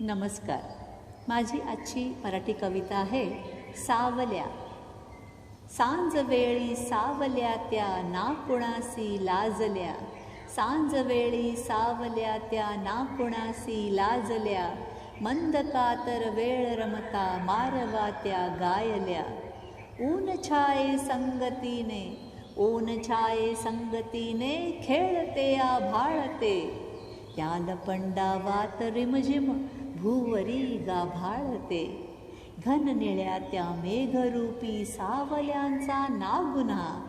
नमस्कार. माझी आजची मराठी कविता आहे सावल्या. सांज वेळी सावल्या त्या ना कुणासी लाजल्या. सांज वेळी सावल्या त्या ना कुणासी लाजल्या. मंद कातर वेळ रमता मारवा त्या गायल्या. ऊन छाये संगतीने ऊन छाये संगतीने खेळते आभाळते. त्या लपंडावात रिमझिम भूवरी गाभाळते. घन निळ्या त्या मेघरूपी सावल्यांचा नागुन्हा.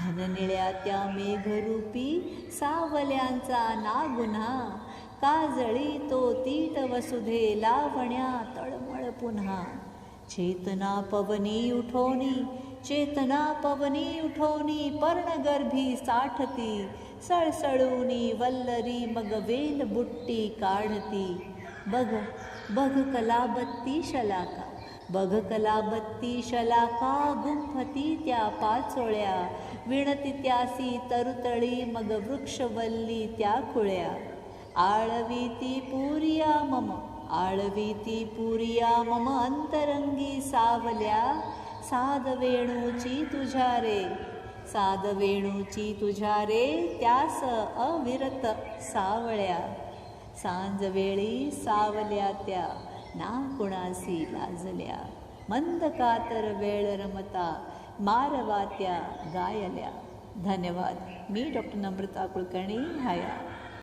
घन निळ्या त्या मेघरूपी सावल्यांचा नागुन्हा. काजळी तो तीट वसुधे लावण्या तळमळ पुन्हा. चेतना पवनी उठोनी चेतना पवनी उठोनी पर्णगर्भी साठती. सळसळूनी वल्लरी मग वेल बुट्टी काढती. बघ बघ कलाबत्ती शलाका बघ कलाबत्ती शलाका गुंफती त्या पाचोळ्या विणती त्यासी तरुतळी मग वृक्षवल्ली त्या खुळ्या. आळवी ती पुरिया मम आळवी ती पुरिया मम अंतरंगी सावल्या साध वेणूची तुझ्या रे साध वेणूची तुझ्या रे त्यास अविरत सावळ्या सांज वेळी सावल्या त्या ना कुणासी लाजल्या. मंद कातर वेळ रमता मारवात्या गायल्या. धन्यवाद. मी डॉक्टर नम्रता कुलकर्णी हाया